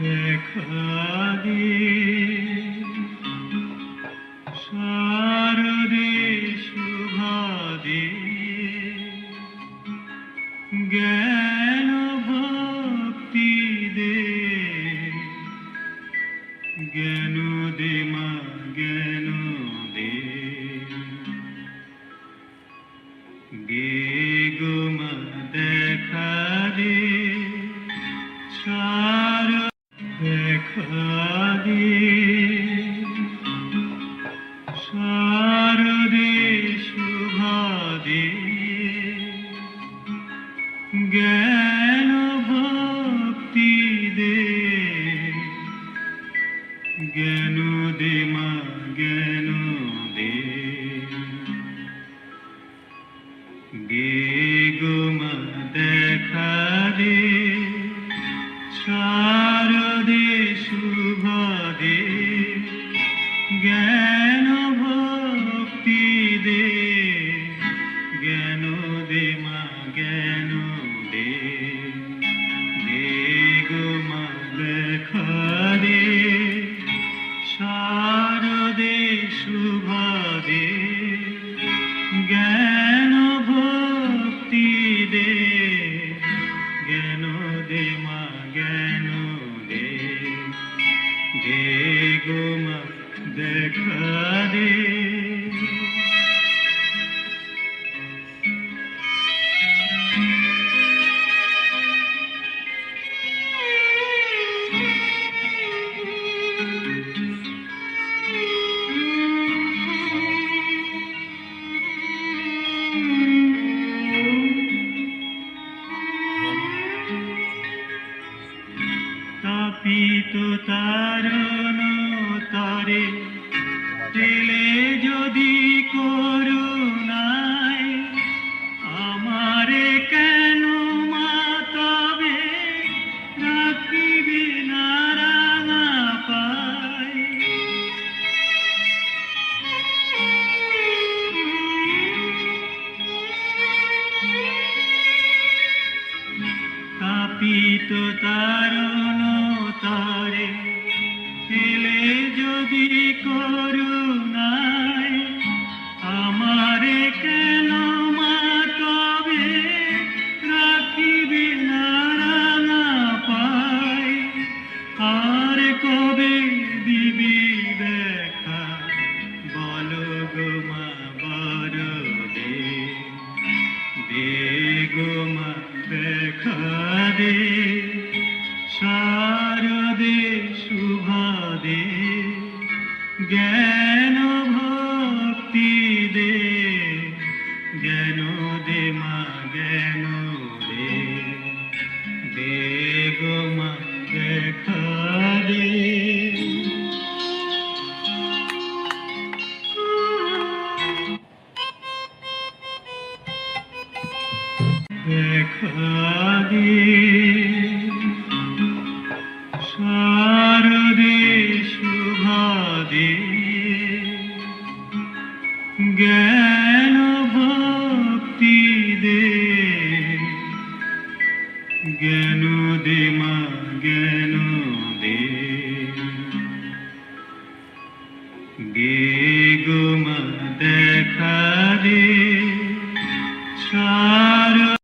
দেখা দে। শারদে শুভাদে জ্ঞান ভক্তি দে। জ্ঞান দে মা, জ্ঞান দে। গে গো মা, দেখা দে দেখা দে শারদে শুভাদে জ্ঞান ভক্তি দে। জ্ঞান দে মা জ্ঞান দে। গো শারদে শুভাদে জ্ঞান ভক্তি দে দেখা দে তাপিত তারণ তারে পেলে যদি করুণায় আমারে কেন মাতাবে? রাখিবে না রাঙা পায়। তাপিত তারণ তারে পেলে যদি করুণায়, আমারে কেন মাতবে? রাখিবে না পায় আর কবে দিবি দেখা? বলো গো মা দে গো মা দেখা দে। শারদে শুভাদে জ্ঞান ভক্তি দে, জ্ঞান দে মা, জ্ঞান দে। দে গো মা, দেখা দে। দেখা দে। জ্ঞান ভক্তি দে। জ্ঞান দে মা জ্ঞান দে। গে গো মা দেখা দে। ছা